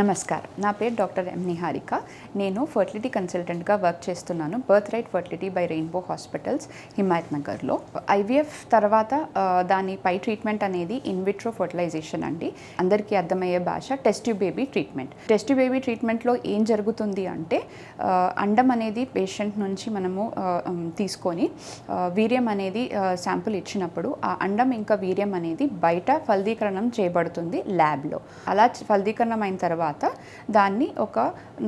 నమస్కారం. నా పేరు డాక్టర్ ఎం నిహారిక. నేను ఫర్టిలిటీ కన్సల్టెంట్గా వర్క్ చేస్తున్నాను. Birth right fertility by rainbow hospitals Himayat నగర్లో. ఐవీఎఫ్ తర్వాత దాని పై ట్రీట్మెంట్ అనేది ఇన్విట్రో ఫర్టిలైజేషన్ అండి. అందరికీ అర్థమయ్యే భాష test baby treatment. Test baby ట్రీట్మెంట్లో ఏం జరుగుతుంది అంటే అండం అనేది పేషెంట్ నుంచి మనము తీసుకొని వీర్యం అనేది శాంపుల్ ఇచ్చినప్పుడు ఆ అండం ఇంకా వీర్యం అనేది బయట ఫలదీకరణం చేయబడుతుంది ల్యాబ్లో. అలా ఫలదీకరణం అయిన తర్వాత దాన్ని ఒక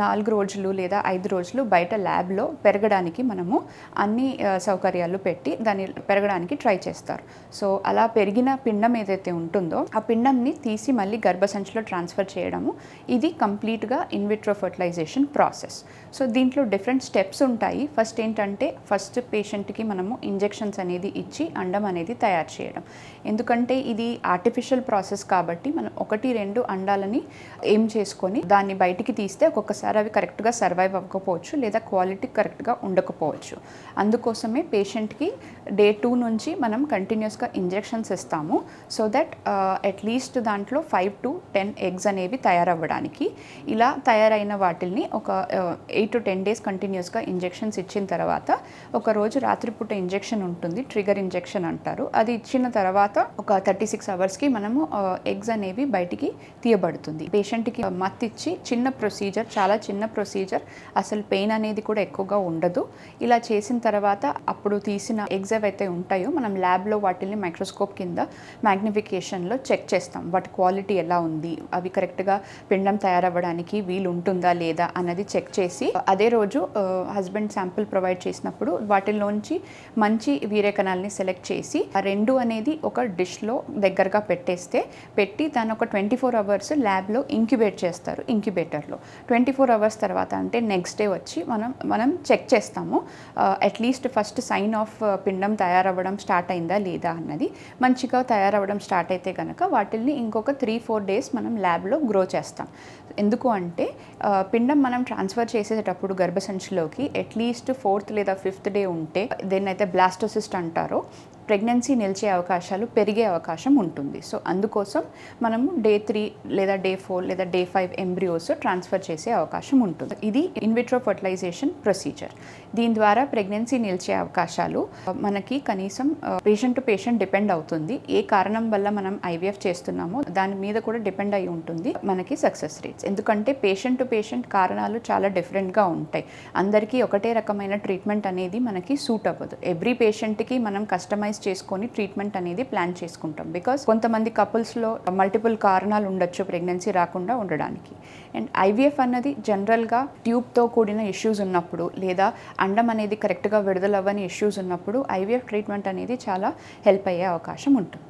నాలుగు రోజులు లేదా ఐదు రోజులు బయట ల్యాబ్లో పెరగడానికి మనము అన్ని సౌకర్యాలు పెట్టి దాన్ని పెరగడానికి ట్రై చేస్తారు. సో అలా పెరిగిన పిండం ఏదైతే ఉంటుందో ఆ పిండంని తీసి మళ్ళీ గర్భసంచిలో ట్రాన్స్ఫర్ చేయడము ఇది కంప్లీట్గా in vitro fertilization process. So దీంట్లో డిఫరెంట్ స్టెప్స్ ఉంటాయి. ఫస్ట్ ఏంటంటే ఫస్ట్ పేషెంట్కి మనము ఇంజెక్షన్స్ అనేది ఇచ్చి అండం అనేది తయారు చేయడం. ఎందుకంటే ఇది ఆర్టిఫిషియల్ ప్రాసెస్ కాబట్టి మనం ఒకటి రెండు అండాలని ఏం చేసుకొని దాన్ని బయటికి తీస్తే ఒక్కొక్కసారి అవి కరెక్ట్గా సర్వైవ్ అవ్వకపోవచ్చు లేదా క్వాలిటీ కరెక్ట్గా ఉండకపోవచ్చు. అందుకోసమే పేషెంట్కి డే టూ నుంచి మనం కంటిన్యూస్గా ఇంజెక్షన్స్ ఇస్తాము. సో దట్ అట్లీస్ట్ దాంట్లో ఫైవ్ టు టెన్ ఎగ్స్ అనేవి తయారవ్వడానికి. ఇలా తయారైన వాటిల్ని ఒక ఎయిట్ టు టెన్ డేస్ కంటిన్యూస్గా ఇంజెక్షన్స్ ఇచ్చిన తర్వాత ఒక రోజు రాత్రిపూట ఇంజెక్షన్ ఉంటుంది. ట్రిగర్ ఇంజెక్షన్ అంటారు. అది ఇచ్చిన తర్వాత ఒక థర్టీ సిక్స్ అవర్స్కి మనము ఎగ్స్ అనేవి బయటికి తీయబడుతుంది. పేషెంట్కి మత్తిచ్చి చిన్న ప్రొసీజర్ చాలా చిన్న ప్రొసీజర్ అసలు పెయిన్ అనేది కూడా ఎక్కువగా ఉండదు. ఇలా చేసిన తర్వాత అప్పుడు తీసిన ఎగ్స్ ఏవైతే ఉంటాయో మనం ల్యాబ్లో వాటిని మైక్రోస్కోప్ కింద మ్యాగ్నిఫికేషన్లో చెక్ చేస్తాం. వాటి క్వాలిటీ ఎలా ఉంది? అవి కరెక్ట్గా పిండం తయారవ్వడానికి వీలు ఉంటుందా లేదా అన్నది చెక్ చేసి అదే రోజు హస్బెండ్ శాంపుల్ ప్రొవైడ్ చేసినప్పుడు వాటిల్లోంచి మంచి వీరేకణాలని సెలెక్ట్ చేసి ఆ రెండు అనేది ఒక డిష్లో దగ్గరగా పెట్టేస్తే పెట్టి దాని ఒక ట్వంటీ ఫోర్ అవర్స్ ల్యాబ్లో ఇంక్యుబేట్ చేస్తారు ఇంక్యుబేటర్లో ట్వంటీ ఫోర్ అవర్స్ తర్వాత అంటే నెక్స్ట్ డే వచ్చి మనం మనం చెక్ చేస్తాము. అట్లీస్ట్ ఫస్ట్ సైన్ ఆఫ్ పిండం తయారవ్వడం స్టార్ట్ అయిందా లేదా అన్నది మంచిగా తయారవ్వడం స్టార్ట్ అయితే కనుక వాటిల్ని ఇంకొక త్రీ ఫోర్ డేస్ మనం ల్యాబ్లో గ్రో చేస్తాం. ఎందుకు అంటే uh, పిండం మనం ట్రాన్స్ఫర్ చేసేటప్పుడు గర్భసంచిలోకి అట్లీస్ట్ ఫోర్త్ లేదా ఫిఫ్త్ డే ఉంటే దేన్నైతే బ్లాస్టోసిస్ట్ అంటారో ప్రెగ్నెన్సీ నిలిచే అవకాశాలు పెరిగే అవకాశం ఉంటుంది. సో అందుకోసం మనము డే త్రీ లేదా డే ఫోర్ లేదా డే ఫైవ్ ఎంబ్రియోస్ ట్రాన్స్ఫర్ చేసే అవకాశం ఉంటుంది. ఇది ఇన్విట్రో ఫర్టిలైజేషన్ ప్రొసీజర్. దీని ద్వారా ప్రెగ్నెన్సీ నిలిచే అవకాశాలు మనకి కనీసం పేషెంట్ టు పేషెంట్ డిపెండ్ అవుతుంది. ఏ కారణం వల్ల మనం ఐవీఎఫ్ చేస్తున్నామో దాని మీద కూడా డిపెండ్ అయి ఉంటుంది మనకి సక్సెస్ రేట్స్. ఎందుకంటే పేషెంట్ టు పేషెంట్ కారణాలు చాలా డిఫరెంట్గా ఉంటాయి. అందరికీ ఒకటే రకమైన ట్రీట్మెంట్ అనేది మనకి సూట్ అవ్వదు. ఎవ్రీ పేషెంట్కి మనం కస్టమైజ్ చేసుకొని ట్రీట్మెంట్ అనేది ప్లాన్ చేసుకుంటాం. బికాస్ కొంతమంది కపుల్స్లో మల్టిపుల్ కారణాలు ఉండొచ్చు ప్రెగ్నెన్సీ రాకుండా ఉండడానికి. అండ్ ఐవీఎఫ్ అన్నది జనరల్గా ట్యూబ్తో కూడిన ఇష్యూస్ ఉన్నప్పుడు లేదా అండం అనేది కరెక్ట్గా విడుదలవ్వని ఇష్యూస్ ఉన్నప్పుడు ఐవీఎఫ్ ట్రీట్మెంట్ అనేది చాలా హెల్ప్ అయ్యే అవకాశం ఉంటుంది.